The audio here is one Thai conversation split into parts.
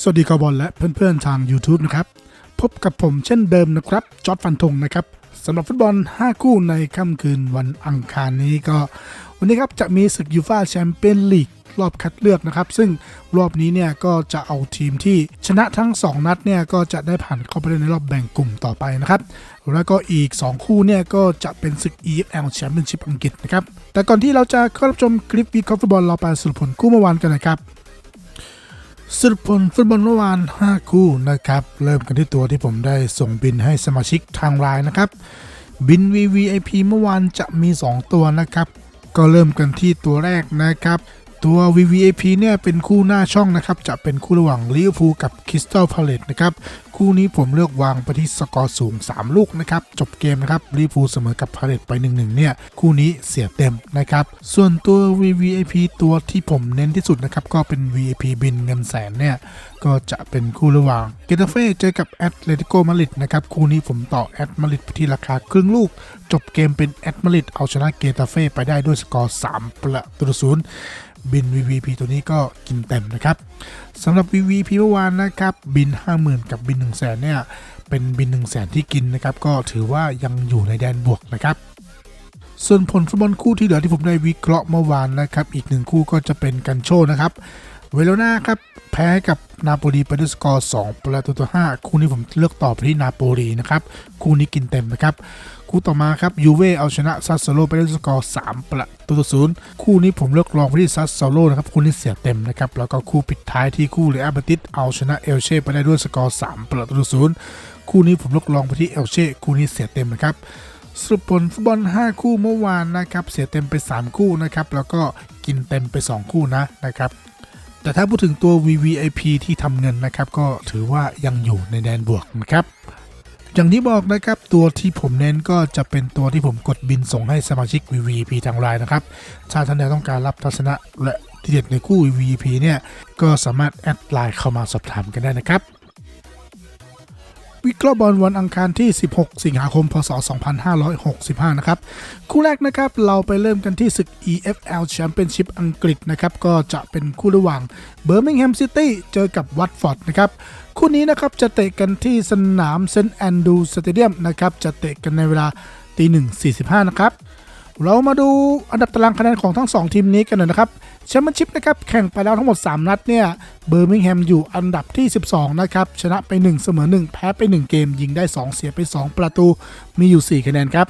สวัสดีคอบอลและเพื่อนๆทาง YouTube นะครับ พบกับผมเช่นเดิมนะครับ จอร์ดฟันธงนะครับสำหรับฟุตบอล 5 คู่ในค่ำคืนวันอังคารนี้ก็ วันนี้ครับจะมีศึกยูฟาแชมเปี้ยนลีกรอบคัดเลือกนะครับ ซึ่งรอบนี้เนี่ยก็จะเอาทีมที่ชนะทั้ง 2 นัดเนี่ยก็จะได้ผ่านเข้าไปในรอบแบ่งกลุ่มต่อไปนะครับ แล้วก็อีก 2 คู่เนี่ยก็จะเป็นศึก EFL Championship อังกฤษนะครับ แต่ก่อนที่เราจะเข้ารับชมคลิปวิเคราะห์ฟุตบอลเราไปสรุปผลคู่เมื่อวานกันนะครับ สุดผลฟุตบอลเมื่อวาน 5 คู่นะครับ เริ่มกันที่ตัวที่ผมได้ส่งบินให้สมาชิกทางไลน์นะครับ บิน VVIP เมื่อวานจะมี 2 ตัวนะครับ ก็เริ่มกันที่ตัวแรกนะครับ ตัว VVIP เนี่ยเป็นคู่หน้าช่องนะครับ จะเป็นคู่ระหว่างลิเวอร์พูลกับคริสตัลพาเลตนะครับ คู่นี้ผมเลือกวางไปที่สกอร์สูง 3 ลูกนะครับ จบเกมนะครับลิเวอร์พูลเสมอกับพาเลตไป 1-1 เนี่ย คู่นี้เสียเต็มนะครับ ส่วนตัว VVIP ตัวที่ผมเน้นที่สุดนะครับ ก็เป็น VIP บินเงินแสนเนี่ย ก็จะเป็นคู่ระหว่างเกตาเฟ่เจอกับแอตเลติโกมาดริดนะครับ คู่นี้ผมต่อแอตมาดริดไปที่ราคาครึ่งลูก จบเกมเป็นแอตมาดริดเอาชนะเกตาเฟ่ไปได้ด้วยสกอร์3ประตูศูนย์ บิน VVP ตัวนี้ก็กินเต็มนะครับสำหรับ VVP เมื่อวานนะครับบิน 50,000 กับบิน 1 0 0 0 0แสนเนี่ยเป็นบิน 1 0 0 0 0แสนที่กินนะครับก็ถือว่ายังอยู่ในแดนบวกนะครับส่วนผลฟุตบอลคู่ที่เหลือที่ผมได้วิเคราะห์เมื่อวานนะครับ อีกหนึ่งคู่ก็จะเป็นกันโชนะครับ เวโรนาครับ แพ้กับนาโปลีไปด้วยสกอร์2ประตูต่อ5คู่นี้ผมเลือกต่อไปที่นาโปลีนะครับ คู่นี้กินเต็มนะครับ คู่ต่อมาครับยูเว่เอาชนะซัสโซโลไปด้วยสกอร์3ประตูต่อศูนย์คู่นี้ผมเลือกลองไปที่ซัสโซโลนะครับ คู่นี้เสียเต็มนะครับ แล้วก็คู่ปิดท้ายที่คู่เรอัลเบติสเอาชนะเอลเช่ไปได้ด้วยสกอร์3ประตูต่อศูนย์คู่นี้ผมเลือกลองไปที่เอลเช่คู่นี้เสียเต็มนะครับสรุปผลฟุตบอล 5 คู่เมื่อวานนะครับ เสียเต็มไป 3 คู่นะครับ แล้วก็กินเต็มไป 2 คู่นะนะครับ แต่ถ้าพูดถึงตัว VVIP ที่ทำเงินนะครับ ก็ถือว่ายังอยู่ในแดนบวกนะครับอย่างที่บอกนะครับตัวที่ผมเน้นก็จะเป็นตัวที่ผมกดบินส่งให้สมาชิก VVIP ทางไลน์นะครับถ้าท่านใดต้องการรับทัศนะและที่เด็ดในคู่ VVIP เนี่ยก็สามารถแอดไลน์เข้ามาสอบถามกันได้นะครับ วิเคราะห์บอลวันอังคารที่ 16 สิงหาคม พศ 2565 นะครับ คู่แรกนะครับ เราไปเริ่มกันที่ศึก EFL Championship อังกฤษนะครับ ก็จะเป็นคู่ระหว่างเบอร์มิงแฮมซิตี้เจอกับวัตฟอร์ดนะครับ คู่นี้นะครับ จะเตะกันที่สนามเซนต์แอนดูสเตเดียมนะครับ จะเตะกันในเวลาตีหนึ่งสี่สิบห้านะครับ เรามาดูอันดับตารางคะแนนของทั้ง 2 ทีมนี้กันหน่อยนะครับแชมเปี้ยนชิพนะครับแข่งไปแล้วทั้งหมด 3 นัดเนี่ยเบอร์มิงแฮมอยู่อันดับที่ 12 นะครับชนะไป 1 เสมอ 1 แพ้ไป 1 เกม ยิงได้ 2 เสียไป 2 ประตูมีอยู่ 4 คะแนนครับ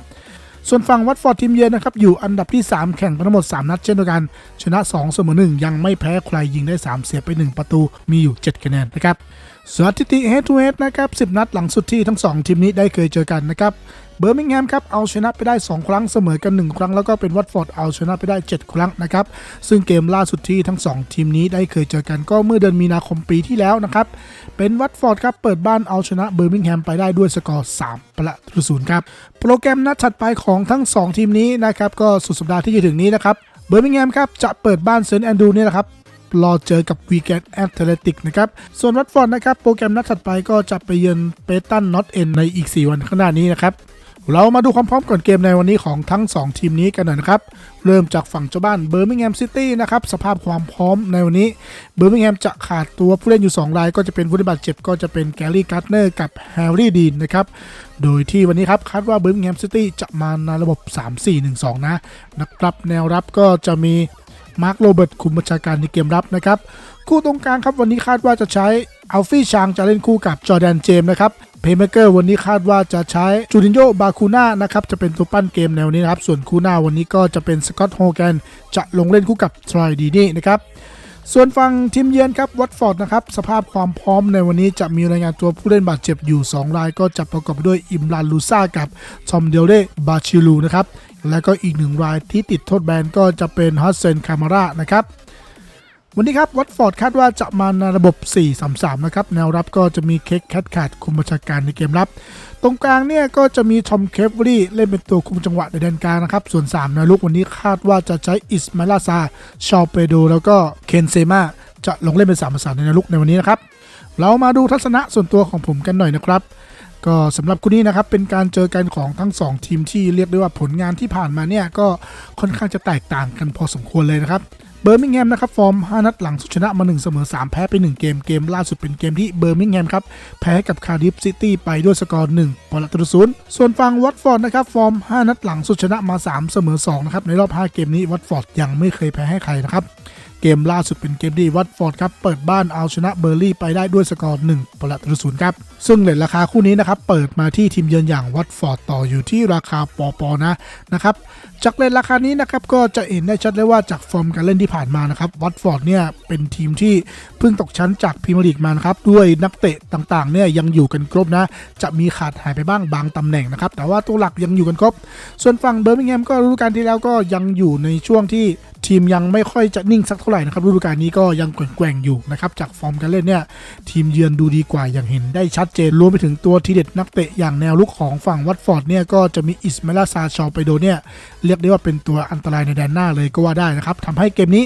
ส่วนฝั่งวัตฟอร์ดทีมเยือนนะครับอยู่อันดับที่ 3 แข่งไปทั้งหมด 3 นัดเช่นเดียวกัน ชนะ 2 เสมอ 1 ยังไม่แพ้ใครยิงได้ 3 เสียไป 1 ประตูมีอยู่ 7 คะแนนนะครับสถิติ head to head นะครับ 10 นัดหลังสุดที่ทั้ง 2 ทีมนี้ได้เคยเจอกันนะครับ เบอร์มิงแฮมครับเอาชนะไปได้ 2 ครั้งเสมอกัน 1 ครั้งแล้วก็เป็นวัตฟอร์ดเอาชนะไปได้ 7 ครั้งนะครับซึ่งเกมล่าสุดที่ทั้ง 2 ทีมนี้ได้เคยเจอกันก็เมื่อเดือนมีนาคมปีที่แล้วนะครับเป็นวัตฟอร์ดครับเปิดบ้านเอาชนะเบอร์มิงแฮมไปได้ด้วยสกอร์ 3 ประตูศูนย์ครับโปรแกรมนัดถัดไปของทั้ง 2 ทีมนี้นะครับก็สุดสัปดาห์ที่จะถึงนี้นะครับเบอร์มิงแฮมครับจะเปิดบ้านเซนต์แอนดรูเนี่ยนะครับรอเจอกับวีแกนแอตเลติกนะครับ ส่วนวัตฟอร์ดนะครับ โปรแกรมนัดถัดไปก็จะไปเยือนเปตันน็อตเอ็นในอีก 4 วันข้างหน้านี้นะครับ เรามาดูความพร้อมก่อนเกมในวันนี้ของทั้ง 2 ทีมนี้กันหน่อยนะครับ เริ่มจากฝั่งเจ้าบ้านเบอร์มิงแฮมซิตี้นะครับ สภาพความพร้อมในวันนี้ เบอร์มิงแฮมจะขาดตัวผู้เล่นอยู่ 2 ราย ก็จะเป็นผู้ได้บาดเจ็บก็จะเป็นแกลลี่การ์เนอร์กับแฮร์รี่ดีนนะครับ โดยที่วันนี้ครับคาดว่าเบอร์มิงแฮมซิตี้จะมาในระบบ 3-4-1-2 นะนะครับแนวรับก็จะมีมาร์คโรเบิร์ตคุมบัญชาการในเกมรับนะครับ คู่ตรงกลางครับวันนี้คาดว่าจะใช้อัลฟี่ชางจะเล่นคู่กับจอแดนเจมส์นะครับ เพย์เมเกอร์วันนี้คาดว่าจะใช้จูนินโยบาคูน่านะครับจะเป็นตัวปั้นเกมแนวนี้นะครับส่วนคูน้าวันนี้ก็จะเป็นสกอตโฮแกนจะลงเล่นคู่กับทรอยดีนี่นะครับส่วนฝั่งทีมเยือนครับวัตฟอร์ดนะครับสภาพความพร้อมในวันนี้จะมีรายงานตัวผู้เล่นบาดเจ็บอยู่ 2 รายก็จะประกอบด้วยอิมรานลูซ่ากับทอมเดลเล่บาชิลูนะครับแล้วก็อีกหนึ่งรายที่ติดโทษแบนก็จะเป็นฮัสเซนคามารานะครับ วันนี้ครับวัตฟอร์ดคาดว่าจะมาในระบบ 4-3-3 นะครับ แนวรับก็จะมีเค้กแคทขาดคุมบัญชาการในเกมรับ ตรงกลางเนี่ยก็จะมีทอมเคฟวรี่เล่นเป็นตัวคุมจังหวะในแดนกลางนะครับ ส่วน3ในลุกวันนี้คาดว่าจะใช้อิสมาลาซาชาเปโด แล้วก็เคนเซมาจะลงเล่นเป็น3ประสานในแนวลุกในวันนี้นะครับ เรามาดูทัศนะส่วนตัวของผมกันหน่อยนะครับก็สำหรับคู่นี้นะครับเป็นการเจอกันของทั้ง 2 ทีมที่เรียกได้ว่าผลงานที่ผ่านมาเนี่ยก็ค่อนข้างจะแตกต่างกันพอสมควรเลยนะครับ เบอร์มิงแฮมนะครับฟอร์ม 5 นัดหลังสุดชนะมา 1 เสมอ 3 แพ้ไป 1 เกม เกมล่าสุดเป็นเกมที่เบอร์มิงแฮมครับ แพ้กับคาร์ดิฟซิตี้ไปด้วยสกอร์1ประตูศูนย์ส่วนฝั่งวัตฟอร์ดนะครับฟอร์ม 5 นัดหลังสุดชนะมา 3 เสมอ 2 นะครับ ในรอบ 5 เกมนี้วัตฟอร์ดยังไม่เคยแพ้ให้ใครนะครับเกมล่าสุดเป็นเกมที่วัตฟอร์ดครับเปิดบ้านเอาชนะเบอร์ลี่ไปได้ด้วยสกอร์1ประตูศูนย์ครับ ซึ่งเลทราคาคู่นี้นะครับเปิดมาที่ทีมเยือนอย่างวัตฟอร์ดต่ออยู่ที่ราคาปอปอนะนะครับจากเลทราคานี้นะครับก็จะเห็นได้ชัดเลยว่าจากฟอร์มการเล่นที่ผ่านมานะครับวัตฟอร์ดเนี่ยเป็นทีมที่เพิ่งตกชั้นจากพรีเมียร์ลีกมานะครับด้วยนักเตะต่างๆเนี่ยยังอยู่กันครบนะ จะมีขาดหายไปบ้างบางตำแหน่งนะครับแต่ว่าตัวหลักยังอยู่กันครบ ส่วนฝั่งเบอร์มิงแฮมก็ฤดูกาลที่แล้วก็ยังอยู่ในช่วงที่ทีมยังไม่ค่อยจะนิ่งสักเท่าไหร่นะครับฤดูกาลนี้ก็ยังแกว่งๆอยู่นะครับจากฟอร์มการเล่นเนี่ยทีมเยือนดูดีกว่าอย่างเห็นได้ชัดเจนรวมไปถึงตัวทีเด็ดนักเตะอย่างแนวลุกของฝั่งวัตฟอร์ดเนี่ยก็จะมีอิสมาลาซาชอไปโดเนี่ย เรียกได้ว่าเป็นตัวอันตรายในแดนหน้าเลยก็ว่าได้นะครับทำให้เกมนี้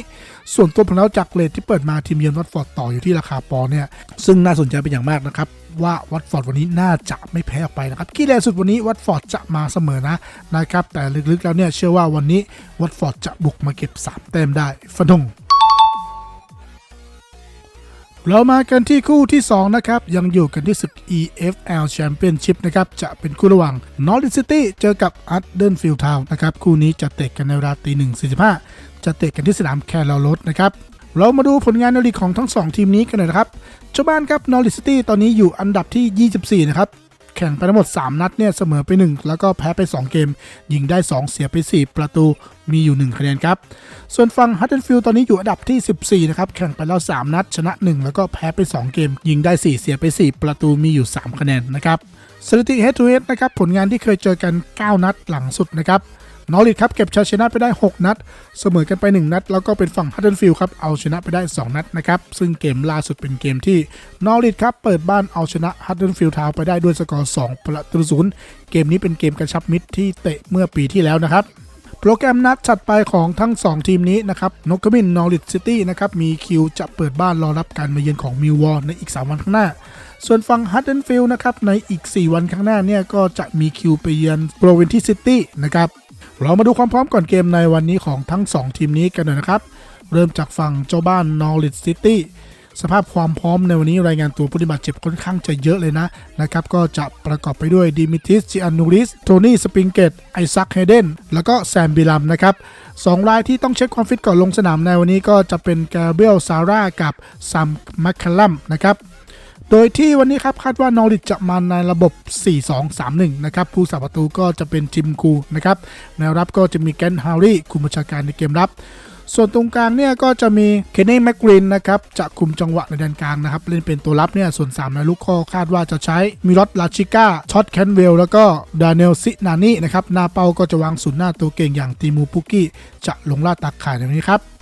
ส่วนตัวผมแล้วจากเลทที่เปิดมาทีมเยือนวัตฟอร์ดต่ออยู่ที่ราคาปอเนี่ยซึ่งน่าสนใจเป็นอย่างมากนะครับว่าวัตฟอร์ดวันนี้น่าจะไม่แพ้ออกไปนะครับขี้แรงสุดวันนี้วัตฟอร์ดจะมาเสมอนะนะครับแต่ลึกๆแล้วเนี่ยเชื่อว่าวันนี้วัตฟอร์ดจะบุกมาเก็บ3แต้มได้ฟันธง เรามากันที่คู่ที่ 2 นะครับ ยังอยู่กันที่ศึก EFL Championship นะครับ จะเป็นคู่ระหว่าง Norwich City เจอกับ a r d e n f i e l d Town นะครับ คู่นี้จะเตะกันในเวลาตีหนึ่งสี่สิบห้าจะเตะกันที่สนามแคลร์ลดนะครับ เรามาดูผลงานในลีกของทั้ง 2 ทีมนี้กันหน่อยนะครับเจ้าบ้านครับ Norwich City ตอนนี้อยู่อันดับที่ 24 นะครับ แข่งไปทั้งหมด 3 นัดเนี่ยเสมอไป 1 แล้วก็แพ้ไป 2 เกม ยิงได้ 2 เสียไป 4 ประตูมีอยู่ 1 คะแนนครับ ส่วนฝั่งฮัตเทนฟิลด์ตอนนี้อยู่อันดับที่ 14 นะครับ แข่งไปแล้ว 3 นัด ชนะ 1 แล้วก็แพ้ไป 2 เกม ยิงได้ 4 เสียไป 4 ประตูมีอยู่ 3 คะแนนนะครับสถิติ head to head นะครับผลงานที่เคยเจอกัน 9 นัดหลังสุดนะครับ นอริทครับเก็บชัยชนะไปได้ 6 นัด เสมอกันไป 1 นัด แล้วก็เป็นฝั่งฮัตเทนฟิลด์ครับเอาชนะไปได้ 2 นัดนะครับซึ่งเกมล่าสุดเป็นเกมที่นอริทครับเปิดบ้านเอาชนะฮัตเทนฟิลด์ทาวไปได้ด้วยสกอร์ 2 ประตูศูนย์เกมนี้เป็นเกมกระชับมิตรที่เตะเมื่อปีที่แล้วนะครับโปรแกรมนัดถัดไปของทั้ง 2 ทีมนี้นะครับนกขมินนอริทซิตี้นะครับมีคิวจะเปิดบ้านรอรับการมาเยือนของมิววอลในอีก 3 วันข้างหน้า ส่วนฝั่งฮัตเทนฟิลด์นะครับในอีก 4 วันข้างหน้าเนี่ยก็จะมีคิวไปเยือนโปรเวนที่ซิตี้นะครับ เรามาดูความพร้อมก่อนเกมในวันนี้ของทั้ง 2 ทีมนี้กันหน่อยนะครับ เริ่มจากฝั่งเจ้าบ้าน Norwich City สภาพความพร้อมในวันนี้รายงานตัวผู้บาดเจ็บค่อนข้างจะเยอะเลยนะนะครับก็จะประกอบไปด้วยดิมิทิสจิอานูริส โทนี่สปริงเกต ไอซักเฮเดน แล้วก็แซมบิลัมนะครับสองรายที่ต้องเช็คความฟิตก่อนลงสนามในวันนี้ก็จะเป็นแกเบรียลซาร่ากับซัมมัคคลัมนะครับ โดยที่วันนี้ครับคาดว่านอริทจะมาในระบบ 4-2-3-1 นะครับ ผู้สาประตูก็จะเป็นจิมคูนะครับแนวรับก็จะมีแกนฮารี่คุมบัญชาการในเกมรับ ส่วนตรงกลางเนี่ยก็จะมีเคนนี่แมกกรินนะครับจะคุมจังหวะในแดนกลางนะครับ เล่นเป็นตัวรับเนี่ยส่วน3ในลูกก็คาดว่าจะใช้มิรอตลาชิก้าช็อตแคนเวลแล้วก็ดานิเอลซินานี่นะครับหน้าเป้าก็จะวางศูนย์หน้าตัวเก่งอย่างตีมูปุกี้จะลงล่าตักข่ายในนี้ครับ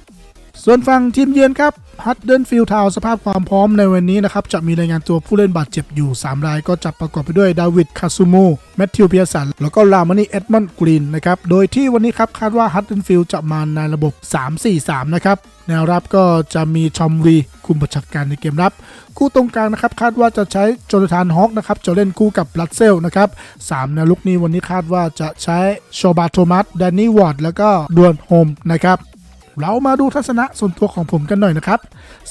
ส่วนฝั่งทีมเยือนครับฮัตเดิลฟิลทาวสภาพความพร้อมในวันนี้นะครับ จะมีรายงานตัวผู้เล่นบาดเจ็บอยู่ 3 รายก็จะประกอบไปด้วยดาวิดคาซูโมแมทธิวเพียสัน แล้วก็ลามานีเอ็ดมอนด์กรีนนะครับ โดยที่วันนี้ครับ คาดว่าฮัตเดิลฟิลจะมาในระบบ 3-4-3 นะครับ แนวรับก็จะมีชอมรีคุมประชักการในเกมรับ คู่ตรงกลางนะครับ คาดว่าจะใช้โจนาธานฮอกนะครับจะเล่นคู่กับบลัดเซลนะครับสามแนวลุกนี้วันนี้คาดว่าจะใช้โชบาโทมัสแดนนี่วอร์ดแล้วก็ดวนโฮมนะครับ เรามาดูทัศนะส่วนตัวของผมกันหน่อยนะครับ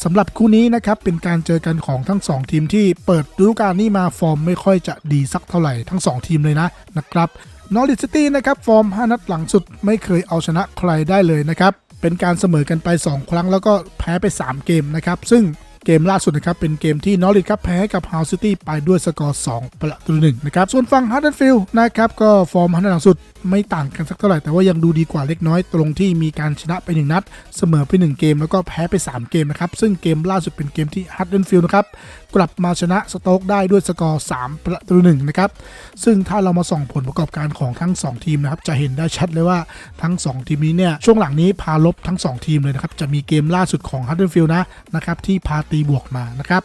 สำหรับคู่นี้นะครับเป็นการเจอกันของทั้ง 2 ทีมที่เปิดฤดูกาลนี้มาฟอร์มไม่ค่อยจะดีสักเท่าไหร่ทั้ง 2 ทีมเลยนะนะครับนอริซิตี้นะครับฟอร์ม 5 นัดหลังสุดไม่เคยเอาชนะใครได้เลยนะครับเป็นการเสมอกันไป 2 ครั้งแล้วก็แพ้ไป 3 เกมนะครับซึ่งเกมล่าสุดนะครับเป็นเกมที่นอริทครับแพ้กับฮาวซิตี้ไปด้วยสกอร์ 2 ประตูหนึ่งนะครับส่วนฝั่งฮัตเทนฟิลด์นะครับก็ฟอร์ม5นัดหลังสุด ไม่ต่างกันสักเท่าไหร่แต่ว่ายังดูดีกว่าเล็กน้อยตรงที่มีการชนะไป 1 นัด เสมอไป 1 เกม แล้วก็แพ้ไป 3 เกมนะครับ ซึ่งเกมล่าสุดเป็นเกมที่ฮัตเดนฟิลด์นะครับ กลับมาชนะสโต๊กได้ด้วยสกอร์ 3 ประตูหนึ่งนะครับ ซึ่งถ้าเรามาส่องผลประกอบการของทั้ง 2 ทีมนะครับ จะเห็นได้ชัดเลยว่าทั้ง 2 ทีมนี้เนี่ยช่วงหลังนี้พาลบทั้ง 2 ทีมเลยนะครับจะมีเกมล่าสุดของฮัตเดนฟิลด์นะนะครับที่พาตีบวกมานะครับ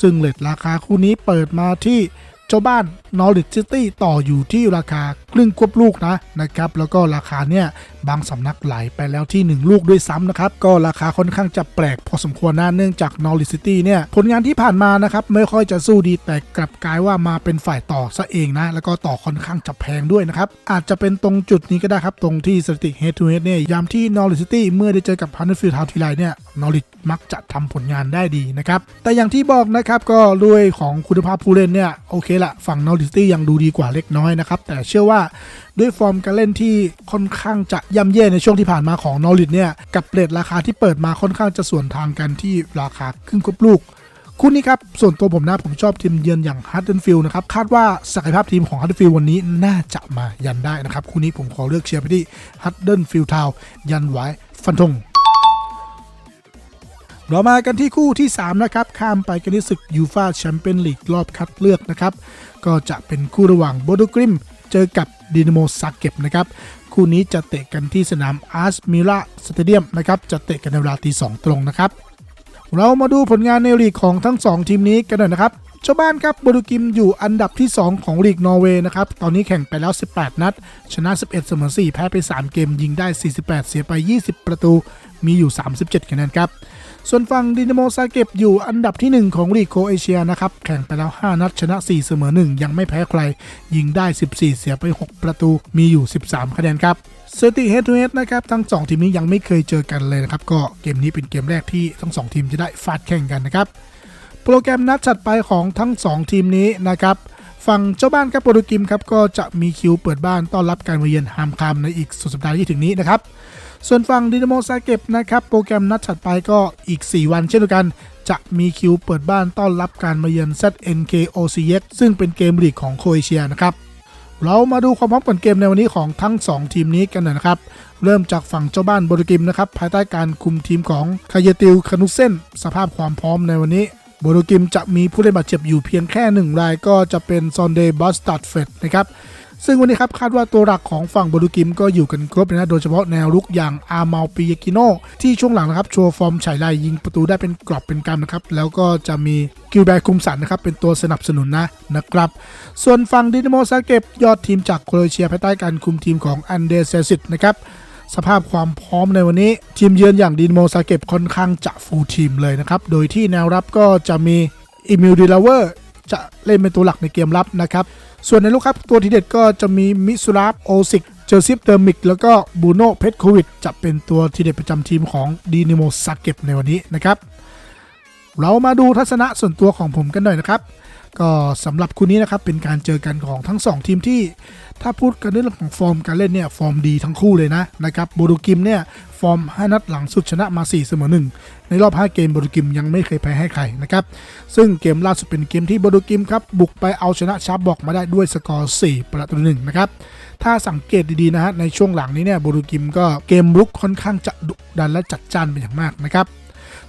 ซึ่งเลทราคาคู่นี้เปิดมาที่เจ้าบ้าน นอริ g ซิตี้ต่ออยู่ที่ราคาครึ่งควบลูกนะนะครับ แล้วก็ราคาเนี่ยบางสำนักไหลไปแล้วที่ 1 ลูกด้วยซ้ำนะครับ ก็ราคาค่อนข้างจะแปลกพอสมควรนะเนื่องจากนอริ g ซิตี้เนี่ยผลงานที่ผ่านมานะครับไม่ค่อยจะสู้ดีแต่กลับกลายว่ามาเป็นฝ่ายต่อซะเองนะ แล้วก็ต่อค่อนข้างจะแพงด้วยนะครับ อาจจะเป็นตรงจุดนี้ก็ได้ครับ ตรงที่สถิติ head to head เนี่ยยามที่นอริ g ซิตี้เมื่อได้เจอกับ Huddersfield Town ทีไรเนี่ยนอริมักจะทำผลงานได้ดีนะครับแต่อย่างที่บอกนะครับก็ด้วยของคุณภาพผู้เล่นเนี่ยโอเคละฝั่งนอิตี้ยังดูดีกว่าเล็กน้อยนะครับ แต่เชื่อว่าด้วยฟอร์มการเล่นที่ค่อนข้างจะย่ำแย่ในช่วงที่ผ่านมาของนอริสเนี่ย กับเรทราคาที่เปิดมาค่อนข้างจะส่วนทางกันที่ราคาครึ่งควบลูกคู่นี้ครับ ส่วนตัวผมนะผมชอบทีมเยือนอย่างฮัตเดนฟิลนะครับ คาดว่าศักยภาพทีมของฮัตเดนฟิลวันนี้น่าจะมายันได้นะครับ คู่นี้ผมขอเลือกเชียร์ไปที่ฮัตเดนฟิลทาวยันไว้ฟันธง เรามากันที่คู่ที่ 3 นะครับ ข้ามไปกันที่ศึกยูฟาแชมเปี้ยนลีกรอบคัดเลือกนะครับ ก็จะเป็นคู่ระหว่างโบโดกริม เจอกับดินโมซาเก็บนะครับ คู่นี้จะเตะกันที่สนามอาร์สมิล่าสเตเดียมนะครับ จะเตะกันในเวลาตีสองตรงนะครับ เรามาดูผลงานในลีกของทั้ง 2 ทีมนี้กันหน่อยนะครับ เจ้าบ้านครับโบดูกิมอยู่อันดับที่ 2 ของลีกนอร์เวย์นะครับ ตอนนี้แข่งไปแล้ว 18 นัด ชนะ 11 เสมอ 4 แพ้ไป 3 เกม ยิงได้ 48 เสียไป 20 ประตู มีอยู่ 37 คะแนนครับ ส่วนฝั่งดินาโมซาเก็บอยู่อันดับที่ 1 ของลีกโคเอเชียนะครับ แข่งไปแล้ว 5 นัด ชนะ 4 เสมอ 1 ยังไม่แพ้ใคร ยิงได้ 14 เสียไป 6 ประตู มีอยู่ 13 คะแนนครับสถิติเฮดทูเฮดนะครับทั้ง 2 ทีมนี้ยังไม่เคยเจอกันเลยนะครับ ก็เกมนี้เป็นเกมแรกที่ทั้ง 2 ทีมจะได้ฟาดแข่งกันนะครับ โปรแกรมนัดถัดไปของทั้ง 2 ทีมนี้นะครับฝั่งเจ้าบ้านครับโปรตุกิมครับก็จะมีคิวเปิดบ้านต้อนรับการมาเยือนฮามคามในอีกสุดสัปดาห์ที่ถึงนี้นะครับ ส่วนฝั่งดินาโมซาเก็บนะครับโปรแกรมนัดถัดไปก็อีก 4 วันเช่นเดียวกัน จะมีคิวเปิดบ้านต้อนรับการมาเยือน ZNK OCX ซึ่งเป็นเกมลีกของโครเอเชียนะครับเรามาดูความพร้อมก่อนเกมในวันนี้ของทั้ง 2 ทีมนี้กันหน่อยนะครับ เริ่มจากฝั่งเจ้าบ้านโบรกิมนะครับภายใต้การคุมทีมของคายติลคานุเซนสภาพความพร้อมในวันนี้ โบโรกิมจะมีผู้เล่นบาดเจ็บอยู่เพียงแค่หนึ่งรายก็จะเป็นซอนเดย์บัสตัดเฟดนะครับซึ่งวันนี้ครับคาดว่าตัวหลักของฝั่งโบดูกิมก็อยู่กันครบนะโดยเฉพาะแนวรุกอย่างอาร์มาลปิยากิโนที่ช่วงหลังนะครับโชว์ฟอร์มฉายลายยิงประตูได้เป็นกรอบเป็นกำนะครับ แล้วก็จะมีกิลแบคุมสันนะครับ เป็นตัวสนับสนุนนะนะครับ ส่วนฝั่งดินาโมซาเก็บยอดทีมจากโครเอเชียภายใต้การคุมทีมของอันเดเซซิตนะครับ สภาพความพร้อมในวันนี้ ทีมเยือนอย่างดินโมซาเก็บค่อนข้างจะฟูลทีมเลยนะครับ โดยที่แนวรับก็จะมีอิมิลดิลาเวอร์จะเล่นเป็นตัวหลักในเกมรับนะครับ ส่วนในลูกครับตัวทีเด็ดก็จะมีมิสุราฟโอซิกเจอซิฟเดอร์มิก แล้วก็บูโนเพทโควิดจะเป็นตัวทีเด็ดประจำทีมของดินโมซาเก็บในวันนี้นะครับ เรามาดูทัศนะส่วนตัวของผมกันหน่อยนะครับ ก็สำหรับคู่นี้นะครับเป็นการเจอกันของทั้ง 2 ทีมที่ ถ้าพูดกันเรื่องของฟอร์มการเล่นเนี่ยฟอร์มดีทั้งคู่เลยนะนะครับโบดูกิมเนี่ยฟอร์ม 5 นัดหลังสุดชนะมา 4 เสมอ 1 ในรอบ 5 เกมโบดูกิมยังไม่เคยแพ้ให้ใครนะครับซึ่งเกมล่าสุดเป็นเกมที่โบดูกิมครับบุกไปเอาชนะชาร์ปบอกมาได้ด้วยสกอร์ 4 ประตูหนึ่งนะครับถ้าสังเกตดีๆนะฮะในช่วงหลังนี้เนี่ยโบดูกิมก็เกมรุกค่อนข้างจะดุดันและจัดจ้านเป็นอย่างมากนะครับ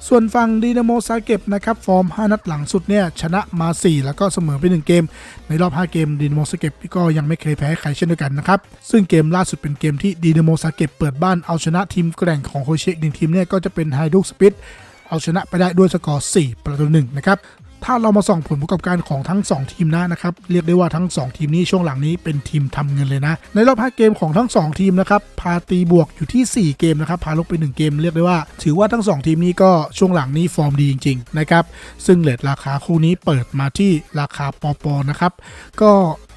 ส่วนฝั่งดีนาโมซาเก็บนะครับฟอร์ม 5 นัดหลังสุดเนี่ยชนะมา 4 แล้วก็เสมอไป 1 เกม ในรอบ 5 เกมดีนาโมซาเก็บก็ยังไม่เคยแพ้ใครเช่นเดียวกันนะครับ ซึ่งเกมล่าสุดเป็นเกมที่ดีนาโมซาเก็บเปิดบ้านเอาชนะทีมแกร่งของโคเชกหนึ่งทีมเนี่ยก็จะเป็นไฮดุกสปิดเอาชนะไปได้ด้วยสกอร์ 4 ประตูหนึ่งนะครับ ถ้าเรามาส่องผลประกอบการของทั้ง 2 ทีมนะนะครับ เรียกได้ว่าทั้ง 2 ทีมนี้ช่วงหลังนี้เป็นทีมทำเงินเลยนะ ในรอบ 5 เกมของทั้ง 2 ทีมนะครับ พาตีบวกอยู่ที่ 4 เกมนะครับ พาลบไป 1 เกม เรียกได้ว่า ถือว่าทั้ง 2 ทีมนี้ก็ช่วงหลังนี้ฟอร์มดีจริงๆนะครับ ซึ่งเลทราคาคู่นี้เปิดมาที่ราคาปอปอนะครับ ก็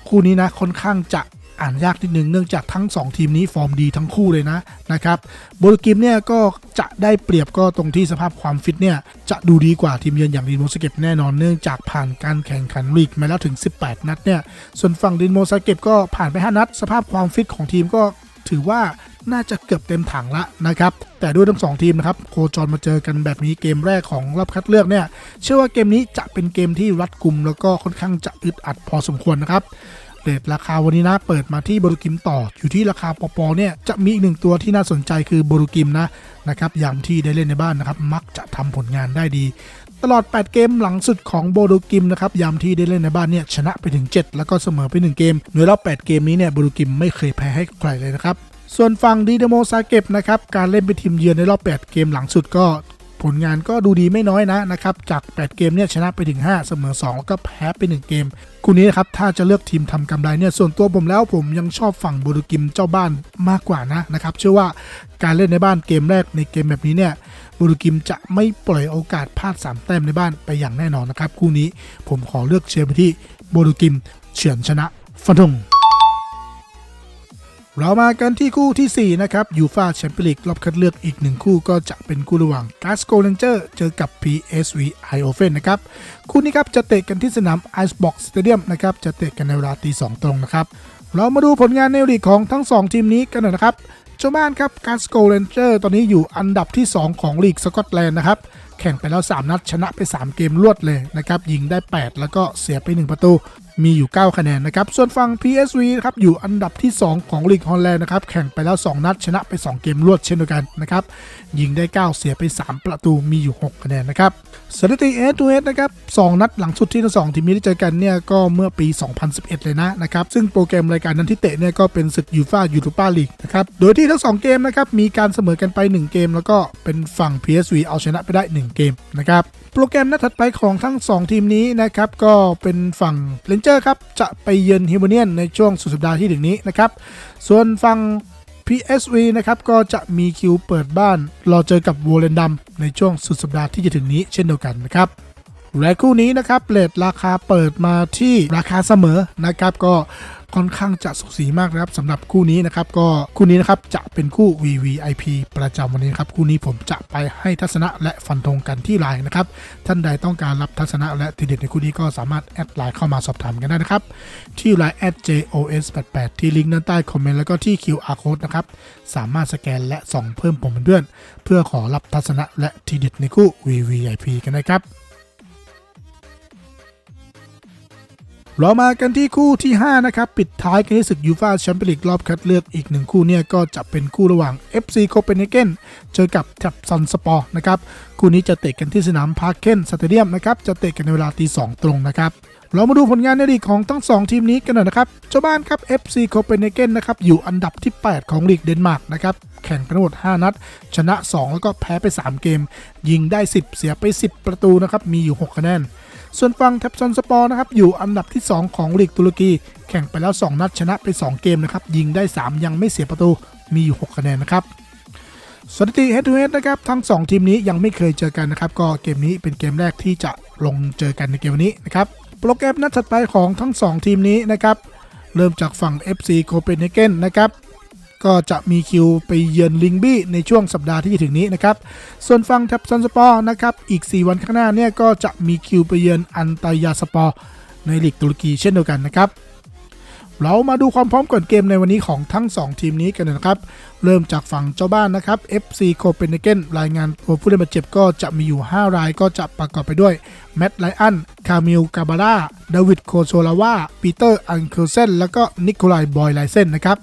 คู่นี้นะค่อนข้างจะ อ่านยากนิดนึงเนื่องจากทั้ง 2 ทีมนี้ฟอร์มดีทั้งคู่เลยนะนะครับโบลกิมเนี่ยก็จะได้เปรียบก็ตรงที่สภาพความฟิตเนี่ยจะดูดีกว่าทีมเยือนอย่างดินโมสเก็ตแน่นอนเนื่องจากผ่านการแข่งขันลีกมาแล้วถึง 18 นัดเนี่ยส่วนฝั่งดินโมสเก็ตก็ผ่านไป 5 นัด สภาพความฟิตของทีมก็ถือว่าน่าจะเกือบเต็มถังละนะครับ แต่ด้วยทั้งสองทีมนะครับ โคจรมาเจอกันแบบนี้เกมแรกของรอบคัดเลือกเนี่ย เชื่อว่าเกมนี้จะเป็นเกมที่รัดกุมแล้วก็ค่อนข้างจะอึดอัดพอสมควรนะครับ เรทราคาวันนี้นะ เปิดมาที่บรูกิมต่อ อยู่ที่ราคาปอปอเนี่ยจะมีอีกหนึ่งตัวที่น่าสนใจคือบรูกิมนะนะครับยางที่ได้เล่นในบ้านนะครับ มักจะทำผลงานได้ดี ตลอด 8 เกมหลังสุดของโบรูกิมนะครับยามที่ได้เล่นในบ้านเนี่ยชนะไปถึง 7 แล้วก็เสมอไป 1 เกมในรอบ8เกมนี้เนี่ยโบรูกิมไม่เคยแพ้ให้ใครเลยนะครับส่วนฝั่งดีเดโมซาเก็บนะครับ การเล่นเป็นทีมเยือนในรอบ 8 เกมหลังสุดก็ ผลงานก็ดูดีไม่น้อยนะนะครับ จาก 8 เกมเนี่ยชนะไปถึง 5 เสมอ 2 แล้วก็แพ้ไป 1 เกม คู่นี้นะครับ ถ้าจะเลือกทีมทำกำไรเนี่ย ส่วนตัวผมแล้วผมยังชอบฝั่งบูรุกิมเจ้าบ้านมากกว่านะนะครับ เชื่อว่าการเล่นในบ้านเกมแรกในเกมแบบนี้เนี่ยบูรุกิมจะไม่ปล่อยโอกาสพลาด 3 แต้มในบ้านไปอย่างแน่นอนนะครับ คู่นี้ผมขอเลือกเชียร์ไปที่บูรุกิมเฉือนชนะฟันธง เรามากันที่คู่ทีสี่ 4 นะครับยูฟาแชมเปี้ยนลีกรอบคัดเลือกอีกหนึ่งคู่ก็จะเป็นคู่ระหว่างกาสโก r รนเจอร์เจอกับ PSV e o f e n นะครับ คู่นี้ครับจะเตะกันที่สนาม Icebox Stadium นะครับ จะเตะกันในเวลาตีสองตรงนะครับ เรามาดูผลงานในลีกของทั้ง 2 ทีมนี้กันหน่อยนะครับเจ้าบ้านครับกาสโก r รนเจอร์ตอนนี้อยู่อันดับที่ 2 ของลีกสกอตแลนด์นะครับแข่งไปแล้ว 3 นัดชนะไป 3 เกมรวดเลยนะครับยิงได้ 8 แล้วก็เสียไป 1 ประตู มีอยู่ 9 คะแนนนะครับ ส่วนฝั่ง PSV ครับอยู่อันดับที่ 2 ของลีกฮอลแลนด์นะครับ แข่งไปแล้ว 2 นัดชนะไป 2 เกมรวดเช่นเดียวกันนะครับ ยิงได้ 9 เสียไป 3 ประตูมีอยู่ 6 คะแนนนะครับสถิติเอสตูเอสนะครับ2นัดหลังสุดที่ทั้งสองทีมนี้ได้เจอกันเนี่ยก็เมื่อปี 2011 เลยนะนะครับ ซึ่งโปรแกรมรายการนั้นที่เตะเนี่ยก็เป็นศึกยูฟายูทูปาลีกนะครับ โดยที่ทั้ง 2 เกมนะครับมีการเสมอกันไป 1 เกม แล้วก็เป็นฝั่ง PSV เอาชนะไปได้ 1 เกมนะครับโปรแกรมนัดถัดไปของทั้ง 2 ทีมนี้นะครับก็เป็นฝั่งเลนเจอร์ครับจะไปเยือนฮิวเนียนในช่วงสุดสัปดาห์ที่ถึงนี้นะครับส่วนฝั่ง PSV นะครับก็จะมีคิวเปิดบ้านรอเจอกับวอลเลนดัมในช่วงสุดสัปดาห์ที่จะถึงนี้เช่นเดียวกันนะครับ และคู่นี้นะครับเลทราคาเปิดมาที่ราคาเสมอนะครับก็ค่อนข้างจะสูสีมากนะครับสำหรับคู่นี้นะครับ ก็คู่นี้นะครับจะเป็นคู่ VVIP ประจำวันนี้นครับคู่นี้ผมจะไปให้ทัศนะและฟันธงกันที่ไลน์นะครับ ท่านใดต้องการรับทัศนะและทีเด็ดในคู่นี้ก็สามารถแอดไลน์เข้ามาสอบถามกันได้นะครับ ที่ไลน์ @jos88 ที่ลิงก์ด้านใต้คอมเมนต์แล้วก็ที่ QR code นะครับสามารถสแกนและส่องเพิ่มผมเป็นเพื่อน เพื่อขอรับทัศนะและทีเด็ดในคู่ VVIP กันนะครับ เรามากันที่คู่ที่ 5 นะครับ ปิดท้ายกันที่ศึกยูฟาแชมเปี้ยนลีกรอบคัดเลือกอีกหนึ่งคู่เนี่ยก็จะเป็นคู่ระหว่าง FC โคเปนเฮเกนเจอกับแท็บซันสปอร์นะครับ คู่นี้จะเตะกันที่สนามพาร์เคนสเตเดียมนะครับ จะเตะกันในเวลาตีสองตรงนะครับ เรามาดูผลงานในลีกของทั้ง 2 ทีมนี้กันหน่อยนะครับเจ้าบ้านครับ FC โคเปนเฮเกนนะครับอยู่อันดับที่ 8 ของลีกเดนมาร์กนะครับแข่งกันทั้งหมด 5 นัด ชนะ 2 แล้วก็แพ้ไป 3 เกม ยิงได้ 10 เสียไป 10 ประตูนะครับมีอยู่ 6 คะแนน ส่วนฝั่งแท็บซันสปอร์นะครับอยู่อันดับที่ 2 ของลีกตุรกี แข่งไปแล้ว 2 นัดชนะไป 2 เกมนะครับยิงได้ 3 ยังไม่เสียประตูมีอยู่ 6 คะแนนนะครับสถิติ head to head นะครับทั้ง 2 ทีมนี้ยังไม่เคยเจอกันนะครับก็เกมนี้เป็นเกมแรกที่จะลงเจอกันในเกมนี้นะครับ โปรแกรมนัดถัดไปของทั้ง 2 ทีมนี้นะครับ เริ่มจากฝั่ง FC โคเปนเฮเกนนะครับก็จะมีคิวไปเยือนลิงบี้ในช่วงสัปดาห์ที่จะถึงนี้นะครับ ส่วนฝั่งแท็บซันสปอร์นะครับ อีก 4 วันข้างหน้าเนี่ยก็จะมีคิวไปเยือนอันตายาสปอร์ในลีกตุรกีเช่นเดียวกันนะครับ เรามาดูความพร้อมก่อนเกมในวันนี้ของทั้ง 2 ทีมนี้กันนะครับ เริ่มจากฝั่งเจ้าบ้านนะครับ FC โคเปนเฮเกนรายงานตัวผู้เล่นบาดเจ็บก็จะมีอยู่ 5 รายก็จะประกอบไปด้วย แมตต์ไลอัน คามิลกาบาร่าดาวิด โคโซลาวา ปีเตอร์ อันเคลเซน แล้วก็นิโคลาย บอยไลเซนนะครับ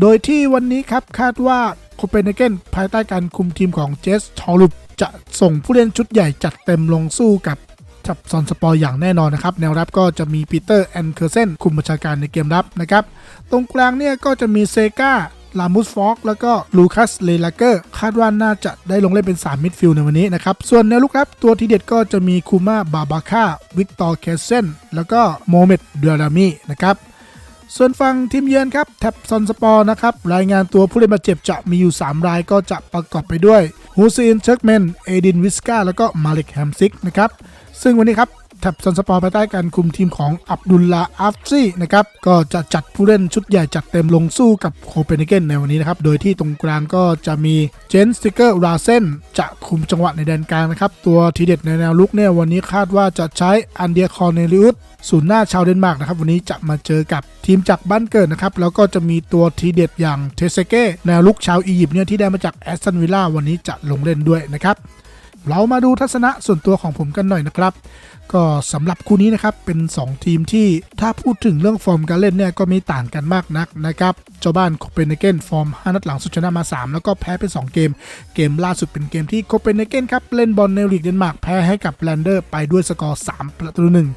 โดยที่วันนี้ครับคาดว่าโคเปนเฮเกนภายใต้การคุมทีมของเจส ทอลุปจะส่งผู้เล่นชุดใหญ่จัดเต็มลงสู้กับจับซอนสปอร์อย่างแน่นอนนะครับ แนวรับก็จะมีปีเตอร์แอนเคอร์เซนคุมบัญชาการในเกมรับนะครับ ตรงกลางเนี่ยก็จะมีเซกา ลามุสฟอกแล้วก็ลูคัสเลลาเกอร์คาดว่าน่าจะได้ลงเล่นเป็น 3 มิดฟิลด์ในวันนี้นะครับ ส่วนแนวลุกรับ ตัวทีเด็ดก็จะมีคูมาบาบาคาวิกตอร์เคเซนแล้วก็โมเมดเดรามีนะครับส่วนฝั่งทีมเยือนครับแท็บซอนสปอร์นะครับ รายงานตัวผู้เล่นบาดเจ็บจะมีอยู่ 3 รายก็จะประกอบไปด้วยฮูซีนเชิร์กแมน เอดินวิสกาแล้วก็มาลิกแฮมซิกนะครับ ซึ่งวันนี้ครับ แท็บซอนสปอร์ภายใต้การคุมทีมของอับดุลลาอัฟซีนะครับก็จะจัดผู้เล่นชุดใหญ่จัดเต็มลงสู้กับโคเปนเฮเกนในวันนี้นะครับโดยที่ตรงกลางก็จะมีเจนสติกเกอร์ราเซนจะคุมจังหวะในแดนกลางนะครับตัวทีเด็ดในแนวลุกเนี่ยวันนี้คาดว่าจะใช้อันเดียคอเนลิอุสศูนย์หน้าชาวเดนมาร์กนะครับวันนี้จะมาเจอกับทีมจากบ้านเกิดนะครับแล้วก็จะมีตัวทีเด็ดอย่างเทเซเก้แนวลุกชาวอียิปต์เนี่ยที่ได้มาจากแอสตันวิลล่าวันนี้จะลงเล่นด้วยนะครับ เรามาดูทัศนะส่วนตัวของผมกันหน่อยนะครับ ก็สำหรับคู่นี้นะครับเป็น 2 ทีมที่ถ้าพูดถึงเรื่องฟอร์มการเล่นเนี่ยก็ไม่ต่างกันมากนักนะครับ เจ้าบ้านโคเปนเฮเกนฟอร์ม 5 นัดหลังสุดชนะมา 3 แล้วก็แพ้ไป 2 เกม เกมล่าสุดเป็นเกมที่โคเปนเฮเกนครับเล่นบอลในลีกเดนมาร์กแพ้ให้กับแลนเดอร์ไปด้วยสกอร์ 3 ประตูหนึ่ง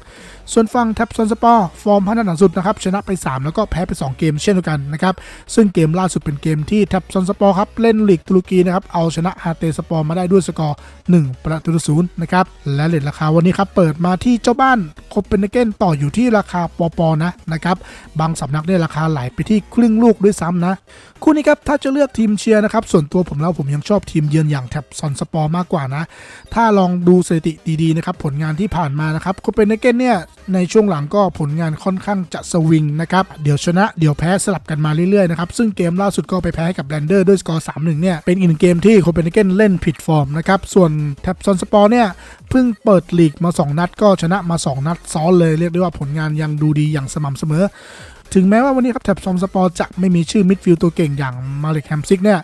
ส่วนฝั่งแท็บซอนสปอร์ฟอร์มพันหลังสุดนะครับชนะไป 3 แล้วก็แพ้ไป 2 เกมเช่นเดียวกันนะครับซึ่งเกมล่าสุดเป็นเกมที่แท็บซอนสปอร์ครับเล่นลีกตุรกีนะครับเอาชนะฮาเตสปอร์มาได้ด้วยสกอร์ 1 ประตูศูนย์นะครับและเลทราคาวันนี้ครับเปิดมาที่เจ้าบ้านโคเปนเฮเกนต่ออยู่ที่ราคาปอปอนะนะครับบางสำนักได้ราคาไหลไปที่ครึ่งลูกด้วยซ้ำนะ คู่นี้ครับถ้าจะเลือกทีมเชียร์นะครับ ส่วนตัวผมแล้วผมยังชอบทีมเยือนอย่างแท็บซอนสปอร์มากกว่านะ ถ้าลองดูสถิติดีๆนะครับผลงานที่ผ่านมานะครับโคเปนเฮเกนเนี่ยในช่วงหลังก็ผลงานค่อนข้างจะสวิงนะครับเดี๋ยวชนะเดี๋ยวแพ้สลับกันมาเรื่อยๆนะครับซึ่งเกมล่าสุดก็ไปแพ้กับแลนเดอร์ด้วยสกอร์3-1เนี่ยเป็นอีกหนึ่งเกมที่โคเปนเฮเกนเล่นผิดฟอร์มนะครับส่วนแท็บซอนสปอร์เนี่ยเพิ่งเปิดลีกมา 2 นัดก็ชนะมา 2 นัดซ้อนเลยเรียกได้ว่าผลงานยังดูดีอย่างสม่ำเสมอ ถึงแม้ว่าวันนี้ครับแท็บซอมสปอร์จะไม่มีชื่อมิดฟิลด์ตัวเก่งอย่างมาเลกแฮมซิกเนี่ย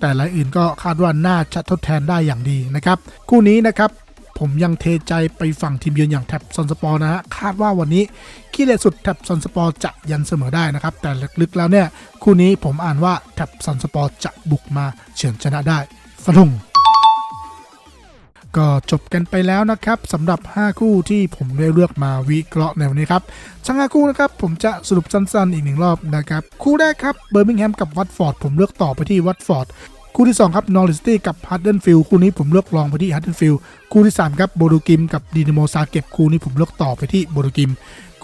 แต่รายอื่นก็คาดว่าน่าจะทดแทนได้อย่างดีนะครับ คู่นี้นะครับผมยังเทใจไปฝั่งทีมเยือนอย่างแท็บซอนสปอร์นะฮะคาดว่าวันนี้ขี้เลสุดแท็บซอนสปอร์จะยันเสมอได้นะครับ แต่ลึกๆแล้วเนี่ย คู่นี้ผมอ่านว่าแท็บซอนสปอร์จะบุกมาเฉือนชนะได้ฟันธง ก็จบกันไปแล้วนะครับสำหรับ 5 คู่ที่ผมได้เลือกมาวิเคราะห์ในวันนี้ครับทั้ง5คู่นะครับผมจะสรุปสั้นๆอีกหนึ่งรอบนะครับคู่แรกครับเบอร์มิงแฮมกับวัตฟอร์ดผมเลือกต่อไปที่วัตฟอร์ดคู่ที่ 2 ครับนอริสตี้กับฮัตเดนฟิลคู่นี้ผมเลือกรองไปที่ฮัตเดนฟิลคู่ที่ 3 ครับโบโดกิมกับดีนโมซาเก็บคู่นี้ผมเลือกต่อไปที่โบโดกิม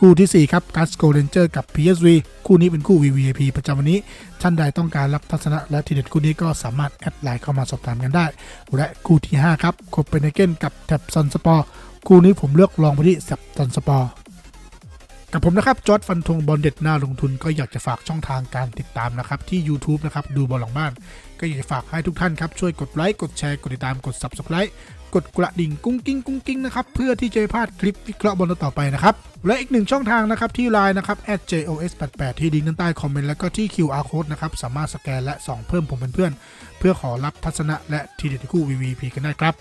คู่ทีสี่ 4 ครับกัสโกเรนเจอร์กับ PSV คู่นี้เป็นคู่ VVIP ประจำวันนี้ ท่านใดต้องการรับทัศนะและทีเด็ดคู่นี้ก็สามารถแอดไลน์เข้ามาสอบถามกันได้ และคู่ที่ 5 ครับโคเปนเฮเกนกับแท็บซันสปอร์คู่นี้ผมเลือกลองไปที่แซบซันสปอร์กับผมนะครับ จอร์ดฟันธงบอลเด็ดหน้าลงทุนก็อยากจะฝากช่องทางการติดตามนะครับ ที่ YouTube นะครับ ดูบอลหลังบ้าน ก็อยากจะฝากให้ทุกท่านครับ ช่วยกดไลค์ กดแชร์ กดติดตาม กด Subscribe กดกระดิ่งกุ้งกิ้งกุ้งกิ้งนะครับเพื่อที่จะไม่พลาดคลิปวิเคราะห์บอลต่อไปนะครับและอีกหนึ่งช่องทางนะครับที่ Line นะครับ @jos88 ที่ลิงก์ด้านใต้คอมเมนต์แล้วก็ที่ QR code นะครับสามารถสแกนและส่องเพิ่มผมเป็นเพื่อน เพื่อขอรับทัศนะและทีเด็ดคู่ VVP กันได้ครับ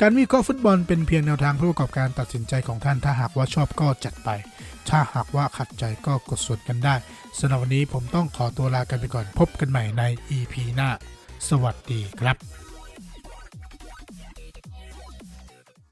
การวิเคราะห์ฟุตบอลเป็นเพียงแนวทางเพื่อประกอบการตัดสินใจของท่าน ถ้าหากว่าชอบก็จัดไป ถ้าหากว่าขัดใจก็กดส่วนกันได้สำหรับวันนี้ผมต้องขอตัวลากันไปก่อนพบกันใหม่ใน EP หน้า สวัสดีครับ